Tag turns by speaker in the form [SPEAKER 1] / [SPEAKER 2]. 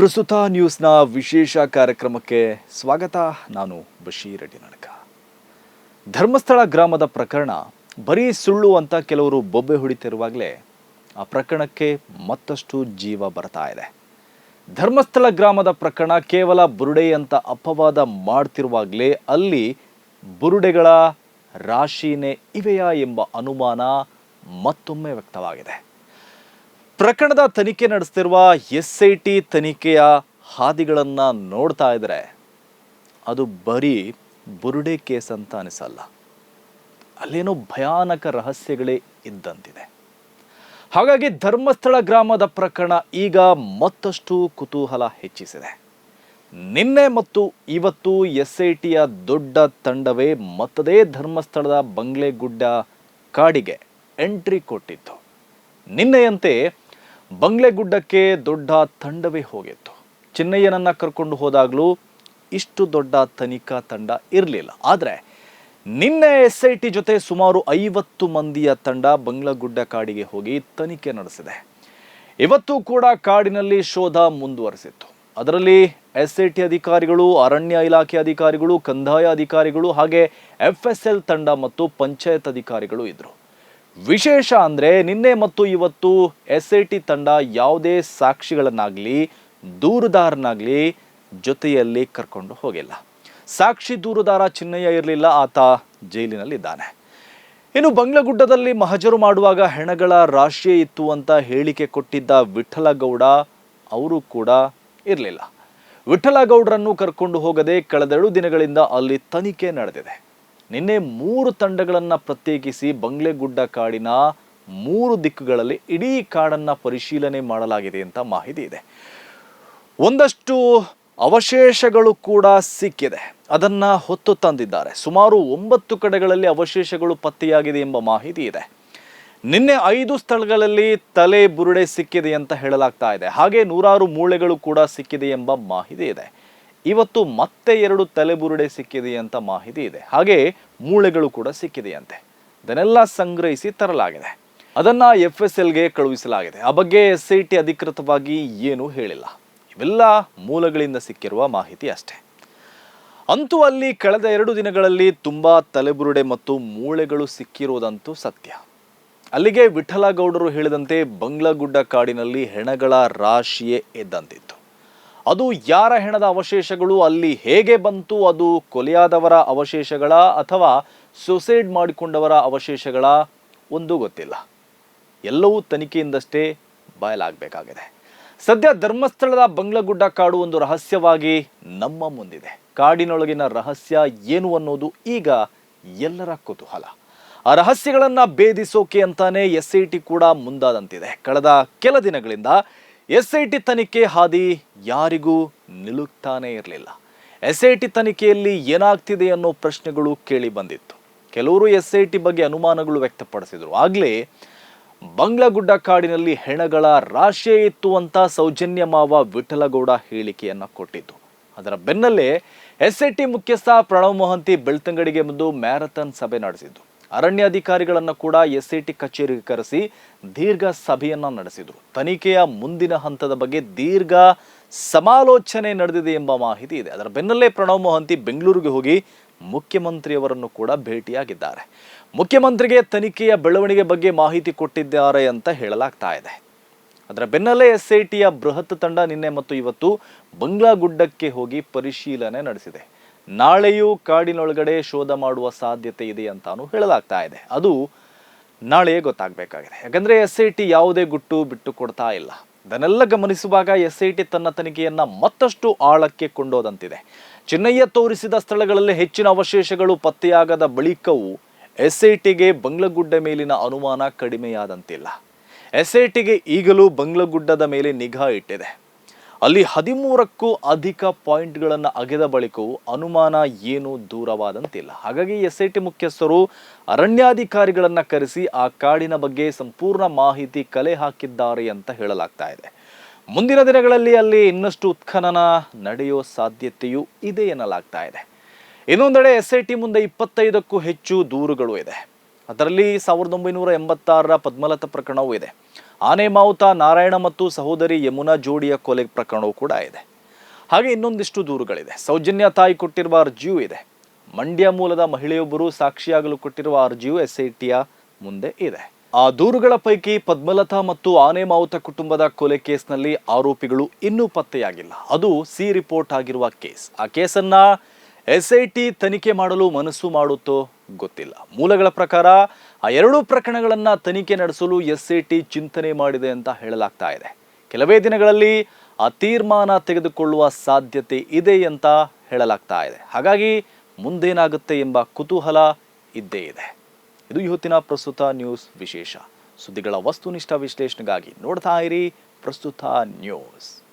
[SPEAKER 1] ಪ್ರಸ್ತುತ ನ್ಯೂಸ್ನ ವಿಶೇಷ ಕಾರ್ಯಕ್ರಮಕ್ಕೆ ಸ್ವಾಗತ. ನಾನು ಬಶೀರ್ ನಡಕ ಧರ್ಮಸ್ಥಳ ಗ್ರಾಮದ ಪ್ರಕರಣ ಬರೀ ಸುಳ್ಳು ಅಂತ ಕೆಲವರು ಬೊಬ್ಬೆ ಹೊಡಿತಿರುವಾಗಲೇ ಆ ಪ್ರಕರಣಕ್ಕೆ ಮತ್ತಷ್ಟು ಜೀವ ಬರ್ತಾ ಇದೆ. ಧರ್ಮಸ್ಥಳ ಗ್ರಾಮದ ಪ್ರಕರಣ ಕೇವಲ ಬುರುಡೆ ಅಂತ ಅಪವಾದ ಮಾಡ್ತಿರುವಾಗಲೇ ಅಲ್ಲಿ ಬುರುಡೆಗಳ ರಾಶಿನೇ ಇವೆಯಾ ಎಂಬ ಅನುಮಾನ ಮತ್ತೊಮ್ಮೆ ವ್ಯಕ್ತವಾಗಿದೆ. ಪ್ರಕರಣದ ತನಿಖೆ ನಡೆಸ್ತಿರುವ ಎಸ್ ಐ ಟಿ ತನಿಖೆಯ ಹಾದಿಗಳನ್ನು ನೋಡ್ತಾ ಇದ್ರೆ ಅದು ಬರೀ ಬುರುಡೆ ಕೇಸ್ ಅಂತ ಅನಿಸಲ್ಲ. ಅಲ್ಲೇನೋ ಭಯಾನಕ ರಹಸ್ಯಗಳೇ ಇದ್ದಂತಿದೆ. ಹಾಗಾಗಿ ಧರ್ಮಸ್ಥಳ ಗ್ರಾಮದ ಪ್ರಕರಣ ಈಗ ಮತ್ತಷ್ಟು ಕುತೂಹಲ ಹೆಚ್ಚಿಸಿದೆ. ನಿನ್ನೆ ಮತ್ತು ಇವತ್ತು ಎಸ್ ಐ ಟಿಯ ದೊಡ್ಡ ತಂಡವೇ ಮತ್ತದೇ ಧರ್ಮಸ್ಥಳದ ಬಂಗ್ಲೆಗುಡ್ಡ ಕಾಡಿಗೆ ಎಂಟ್ರಿ ಕೊಟ್ಟಿತ್ತು. ನಿನ್ನೆಯಂತೆ ಬಂಗ್ಲೆಗುಡ್ಡಕ್ಕೆ ದೊಡ್ಡ ತಂಡವೇ ಹೋಗಿತ್ತು. ಚಿನ್ನಯ್ಯನನ್ನ ಕರ್ಕೊಂಡು ಹೋದಾಗಲೂ ಇಷ್ಟು ದೊಡ್ಡ ತನಿಖಾ ತಂಡ ಇರಲಿಲ್ಲ. ಆದರೆ ನಿನ್ನೆ ಎಸ್ ಐ ಟಿ ಜೊತೆ ಸುಮಾರು ಐವತ್ತು ಮಂದಿಯ ತಂಡ ಬಂಗ್ಲಗುಡ್ಡ ಕಾಡಿಗೆ ಹೋಗಿ ತನಿಖೆ ನಡೆಸಿದೆ. ಇವತ್ತು ಕೂಡ ಕಾಡಿನಲ್ಲಿ ಶೋಧ ಮುಂದುವರೆಸಿತ್ತು. ಅದರಲ್ಲಿ ಎಸ್ ಐ ಟಿ ಅಧಿಕಾರಿಗಳು, ಅರಣ್ಯ ಇಲಾಖೆ ಅಧಿಕಾರಿಗಳು, ಕಂದಾಯ ಅಧಿಕಾರಿಗಳು ಹಾಗೆ ಎಫ್ ಎಸ್ ಎಲ್ ತಂಡ ಮತ್ತು ಪಂಚಾಯತ್ ಅಧಿಕಾರಿಗಳು ಇದ್ರು. ವಿಶೇಷ ಅಂದರೆ ನಿನ್ನೆ ಮತ್ತು ಇವತ್ತು ಎಸ್ ಐ ಟಿ ತಂಡ ಯಾವುದೇ ಸಾಕ್ಷಿಗಳನ್ನಾಗಲಿ, ದೂರುದಾರನಾಗಲಿ ಜೊತೆಯಲ್ಲಿ ಕರ್ಕೊಂಡು ಹೋಗಿಲ್ಲ. ಸಾಕ್ಷಿ ದೂರುದಾರ ಚಿನ್ನಯ್ಯ ಇರಲಿಲ್ಲ, ಆತ ಜೈಲಿನಲ್ಲಿದ್ದಾನೆ. ಇನ್ನು ಬಂಗ್ಲಗುಡ್ಡದಲ್ಲಿ ಮಹಜರು ಮಾಡುವಾಗ ಹೆಣಗಳ ರಾಶಿಯೇ ಇತ್ತು ಅಂತ ಹೇಳಿಕೆ ಕೊಟ್ಟಿದ್ದ ವಿಠಲಗೌಡ ಅವರು ಕೂಡ ಇರಲಿಲ್ಲ. ವಿಠಲಗೌಡರನ್ನು ಕರ್ಕೊಂಡು ಹೋಗದೆ ಕಳೆದೆರಡು ದಿನಗಳಿಂದ ಅಲ್ಲಿ ತನಿಖೆ ನಡೆದಿದೆ. ನಿನ್ನೆ ಮೂರು ತಂಡಗಳನ್ನು ಪ್ರತ್ಯೇಕಿಸಿ ಬಂಗ್ಲೆಗುಡ್ಡ ಕಾಡಿನ ಮೂರು ದಿಕ್ಕುಗಳಲ್ಲಿ ಇಡೀ ಕಾಡನ್ನು ಪರಿಶೀಲನೆ ಮಾಡಲಾಗಿದೆ ಅಂತ ಮಾಹಿತಿ ಇದೆ. ಒಂದಷ್ಟು ಅವಶೇಷಗಳು ಕೂಡ ಸಿಕ್ಕಿದೆ. ಅದನ್ನ ಹೊತ್ತು ತಂದಿದ್ದಾರೆ. ಸುಮಾರು ಒಂಬತ್ತು ಕಡೆಗಳಲ್ಲಿ ಅವಶೇಷಗಳು ಪತ್ತೆಯಾಗಿದೆ ಎಂಬ ಮಾಹಿತಿ ಇದೆ. ನಿನ್ನೆ ಐದು ಸ್ಥಳಗಳಲ್ಲಿ ತಲೆ ಬುರುಡೆ ಸಿಕ್ಕಿದೆ ಅಂತ ಹೇಳಲಾಗ್ತಾ ಇದೆ. ಹಾಗೆ ನೂರಾರು ಮೂಳೆಗಳು ಕೂಡ ಸಿಕ್ಕಿದೆ ಎಂಬ ಮಾಹಿತಿ ಇದೆ. ಇವತ್ತು ಮತ್ತೆ ಎರಡು ತಲೆಬುರುಡೆ ಸಿಕ್ಕಿದೆ ಅಂತ ಮಾಹಿತಿ ಇದೆ. ಹಾಗೆ ಮೂಳೆಗಳು ಕೂಡ ಸಿಕ್ಕಿದೆಯಂತೆ. ಇದನ್ನೆಲ್ಲ ಸಂಗ್ರಹಿಸಿ ತರಲಾಗಿದೆ. ಅದನ್ನ ಎಫ್ ಎಸ್ ಎಲ್ಗೆ ಕಳುಹಿಸಲಾಗಿದೆ. ಆ ಬಗ್ಗೆ ಎಸ್ ಐ ಟಿ ಅಧಿಕೃತವಾಗಿ ಏನೂ ಹೇಳಿಲ್ಲ. ಇವೆಲ್ಲ ಮೂಲಗಳಿಂದ ಸಿಕ್ಕಿರುವ ಮಾಹಿತಿ ಅಷ್ಟೇ. ಅಂತೂ ಅಲ್ಲಿ ಕಳೆದ ಎರಡು ದಿನಗಳಲ್ಲಿ ತುಂಬಾ ತಲೆಬುರುಡೆ ಮತ್ತು ಮೂಳೆಗಳು ಸಿಕ್ಕಿರುವುದಂತೂ ಸತ್ಯ. ಅಲ್ಲಿಗೆ ವಿಠಲಗೌಡರು ಹೇಳಿದಂತೆ ಬಂಗ್ಲಗುಡ್ಡ ಕಾಡಿನಲ್ಲಿ ಹೆಣಗಳ ರಾಶಿಯೇ ಎದ್ದಂತಿತ್ತು. ಅದು ಯಾರ ಹೆಣದ ಅವಶೇಷಗಳು, ಅಲ್ಲಿ ಹೇಗೆ ಬಂತು, ಅದು ಕೊಲೆಯಾದವರ ಅವಶೇಷಗಳ ಅಥವಾ ಸುಸೈಡ್ ಮಾಡಿಕೊಂಡವರ ಅವಶೇಷಗಳ ಒಂದು ಗೊತ್ತಿಲ್ಲ. ಎಲ್ಲವೂ ತನಿಖೆಯಿಂದಷ್ಟೇ ಬಯಲಾಗಬೇಕಾಗಿದೆ. ಸದ್ಯ ಧರ್ಮಸ್ಥಳದ ಬಂಗ್ಲಗುಡ್ಡ ಕಾಡು ಒಂದು ರಹಸ್ಯವಾಗಿ ನಮ್ಮ ಮುಂದಿದೆ. ಕಾಡಿನೊಳಗಿನ ರಹಸ್ಯ ಏನು ಅನ್ನೋದು ಈಗ ಎಲ್ಲರ ಕುತೂಹಲ. ಆ ರಹಸ್ಯಗಳನ್ನು ಭೇದಿಸೋಕೆ ಅಂತಾನೆ ಎಸ್ ಐ ಟಿ ಕೂಡ ಮುಂದಾದಂತಿದೆ. ಕಳೆದ ಕೆಲ ದಿನಗಳಿಂದ ಎಸ್ ಐ ಟಿ ತನಿಖೆ ಹಾದಿ ಯಾರಿಗೂ ನಿಲುಕ್ತಾನೇ ಇರಲಿಲ್ಲ. ಎಸ್ ಐ ಟಿ ತನಿಖೆಯಲ್ಲಿ ಏನಾಗ್ತಿದೆ ಅನ್ನೋ ಪ್ರಶ್ನೆಗಳು ಕೇಳಿ ಬಂದಿತ್ತು. ಕೆಲವರು ಎಸ್ ಐ ಟಿ ಬಗ್ಗೆ ಅನುಮಾನಗಳು ವ್ಯಕ್ತಪಡಿಸಿದರು. ಆಗ್ಲೇ ಬಂಗ್ಲಗುಡ್ಡ ಕಾಡಿನಲ್ಲಿ ಹೆಣಗಳ ರಾಶಿ ಇತ್ತು ಅಂತ ಸೌಜನ್ಯ ಮಾವ ವಿಠಲಗೌಡ ಹೇಳಿಕೆಯನ್ನು ಕೊಟ್ಟಿದ್ದು. ಅದರ ಬೆನ್ನಲ್ಲೇ ಎಸ್ ಐ ಟಿ ಮುಖ್ಯಸ್ಥ ಪ್ರಣವ್ ಮೊಹಂತಿ ಬೆಳ್ತಂಗಡಿಗೆ ಬಂದು ಮ್ಯಾರಥಾನ್ ಸಭೆ ನಡೆಸಿದ್ದು. ಅರಣ್ಯ ಅಧಿಕಾರಿಗಳನ್ನು ಕೂಡ ಎಸ್ ಟಿ ಕಚೇರಿಗೆ ಕರೆಸಿ ದೀರ್ಘ ಸಭೆಯನ್ನು ನಡೆಸಿದರು. ತನಿಖೆಯ ಮುಂದಿನ ಹಂತದ ಬಗ್ಗೆ ದೀರ್ಘ ಸಮಾಲೋಚನೆ ನಡೆದಿದೆ ಎಂಬ ಮಾಹಿತಿ ಇದೆ. ಅದರ ಬೆನ್ನಲ್ಲೇ ಪ್ರಣವ್ ಮೊಹಂತಿ ಬೆಂಗಳೂರಿಗೆ ಹೋಗಿ ಮುಖ್ಯಮಂತ್ರಿಯವರನ್ನು ಕೂಡ ಭೇಟಿಯಾಗಿದ್ದಾರೆ. ಮುಖ್ಯಮಂತ್ರಿಗೆ ತನಿಖೆಯ ಬೆಳವಣಿಗೆ ಬಗ್ಗೆ ಮಾಹಿತಿ ಕೊಟ್ಟಿದ್ದಾರೆ ಅಂತ ಹೇಳಲಾಗ್ತಾ ಇದೆ. ಅದರ ಬೆನ್ನಲ್ಲೇ ಎಸ್ ಐ ಬೃಹತ್ ತಂಡ ನಿನ್ನೆ ಮತ್ತು ಇವತ್ತು ಬಂಗ್ಲಾಗುಡ್ಡಕ್ಕೆ ಹೋಗಿ ಪರಿಶೀಲನೆ ನಡೆಸಿದೆ. ನಾಳೆಯೂ ಕಾಡಿನೊಳಗಡೆ ಶೋಧ ಮಾಡುವ ಸಾಧ್ಯತೆ ಇದೆ ಅಂತಾನು ಹೇಳಲಾಗ್ತಾ ಇದೆ. ಅದು ನಾಳೆಯೇ ಗೊತ್ತಾಗಬೇಕಾಗಿದೆ. ಯಾಕಂದ್ರೆ ಎಸ್ ಐ ಟಿ ಯಾವುದೇ ಗುಟ್ಟು ಬಿಟ್ಟು ಕೊಡ್ತಾ ಇಲ್ಲ. ಅದನ್ನೆಲ್ಲ ಗಮನಿಸುವಾಗ ಎಸ್ ಐ ಟಿ ತನ್ನ ತನಿಖೆಯನ್ನು ಮತ್ತಷ್ಟು ಆಳಕ್ಕೆ ಕೊಂಡೋದಂತಿದೆ. ಚಿನ್ನಯ್ಯ ತೋರಿಸಿದ ಸ್ಥಳಗಳಲ್ಲಿ ಹೆಚ್ಚಿನ ಅವಶೇಷಗಳು ಪತ್ತೆಯಾಗದ ಬಳಿಕವೂ ಎಸ್ ಐ ಟಿಗೆ ಬಂಗ್ಲಗುಡ್ಡ ಮೇಲಿನ ಅನುಮಾನ ಕಡಿಮೆಯಾದಂತಿಲ್ಲ. ಎಸ್ ಐ ಟಿಗೆ ಈಗಲೂ ಬಂಗ್ಲಗುಡ್ಡದ ಮೇಲೆ ನಿಗಾ ಇಟ್ಟಿದೆ. ಅಲ್ಲಿ ಹದಿಮೂರಕ್ಕೂ ಅಧಿಕ ಪಾಯಿಂಟ್ಗಳನ್ನು ಅಗೆದ ಬಳಿಕವೂ ಅನುಮಾನ ಏನು ದೂರವಾದಂತಿಲ್ಲ. ಹಾಗಾಗಿ ಎಸ್ ಐ ಟಿ ಮುಖ್ಯಸ್ಥರು ಅರಣ್ಯಾಧಿಕಾರಿಗಳನ್ನು ಕರೆಸಿ ಆ ಕಾಡಿನ ಬಗ್ಗೆ ಸಂಪೂರ್ಣ ಮಾಹಿತಿ ಕಲೆ ಹಾಕಿದ್ದಾರೆ ಅಂತ ಹೇಳಲಾಗ್ತಾ ಇದೆ. ಮುಂದಿನ ದಿನಗಳಲ್ಲಿ ಅಲ್ಲಿ ಇನ್ನಷ್ಟು ಉತ್ಖನನ ನಡೆಯೋ ಸಾಧ್ಯತೆಯೂ ಇದೆ ಎನ್ನಲಾಗ್ತಾ ಇದೆ. ಇನ್ನೊಂದೆಡೆ ಎಸ್ ಐ ಟಿ ಮುಂದೆ ಇಪ್ಪತ್ತೈದಕ್ಕೂ ಹೆಚ್ಚು ದೂರುಗಳು ಇದೆ. ಅದರಲ್ಲಿ ಸಾವಿರದ ಒಂಬೈನೂರ ಎಂಬತ್ತಾರರ ಪದ್ಮಲತಾ ಪ್ರಕರಣವೂ ಇದೆ. ಆನೆ ಮಾವುತ, ನಾರಾಯಣ ಮತ್ತು ಸಹೋದರಿ ಯಮುನಾ ಜೋಡಿಯ ಕೊಲೆ ಪ್ರಕರಣವೂ ಕೂಡ ಇದೆ. ಹಾಗೆ ಇನ್ನೊಂದಿಷ್ಟು ದೂರುಗಳಿದೆ. ಸೌಜನ್ಯ ತಾಯಿ ಕೊಟ್ಟಿರುವ ಅರ್ಜಿಯೂ ಇದೆ. ಮಂಡ್ಯ ಮೂಲದ ಮಹಿಳೆಯೊಬ್ಬರು ಸಾಕ್ಷಿಯಾಗಲು ಕೊಟ್ಟಿರುವ ಅರ್ಜಿಯು ಎಸ್ಐಟಿಯ ಮುಂದೆ ಇದೆ. ಆ ದೂರುಗಳ ಪೈಕಿ ಪದ್ಮಲತಾ ಮತ್ತು ಆನೆ ಮಾವುತ ಕುಟುಂಬದ ಕೊಲೆ ಕೇಸ್ನಲ್ಲಿ ಆರೋಪಿಗಳು ಇನ್ನೂ ಪತ್ತೆಯಾಗಿಲ್ಲ. ಅದು ಸಿ ರಿಪೋರ್ಟ್ ಆಗಿರುವ ಕೇಸ್. ಆ ಕೇಸನ್ನ ಎಸ್ ಐ ತನಿಖೆ ಮಾಡಲು ಮನಸ್ಸು ಮಾಡುತ್ತೋ ಗೊತ್ತಿಲ್ಲ. ಮೂಲಗಳ ಪ್ರಕಾರ ಆ ಎರಡೂ ಪ್ರಕರಣಗಳನ್ನು ತನಿಖೆ ನಡೆಸಲು ಎಸ್ ಚಿಂತನೆ ಮಾಡಿದೆ ಅಂತ ಹೇಳಲಾಗ್ತಾ ಇದೆ. ಕೆಲವೇ ದಿನಗಳಲ್ಲಿ ಆ ತೀರ್ಮಾನ ತೆಗೆದುಕೊಳ್ಳುವ ಸಾಧ್ಯತೆ ಇದೆ ಅಂತ ಹೇಳಲಾಗ್ತಾ ಇದೆ. ಹಾಗಾಗಿ ಮುಂದೇನಾಗುತ್ತೆ ಎಂಬ ಕುತೂಹಲ ಇದ್ದೇ ಇದೆ. ಇದು ಇವತ್ತಿನ ಪ್ರಸ್ತುತ ನ್ಯೂಸ್ ವಿಶೇಷ. ಸುದ್ದಿಗಳ ವಸ್ತುನಿಷ್ಠ ವಿಶ್ಲೇಷಣೆಗಾಗಿ ನೋಡ್ತಾ ಇರಿ ಪ್ರಸ್ತುತ ನ್ಯೂಸ್.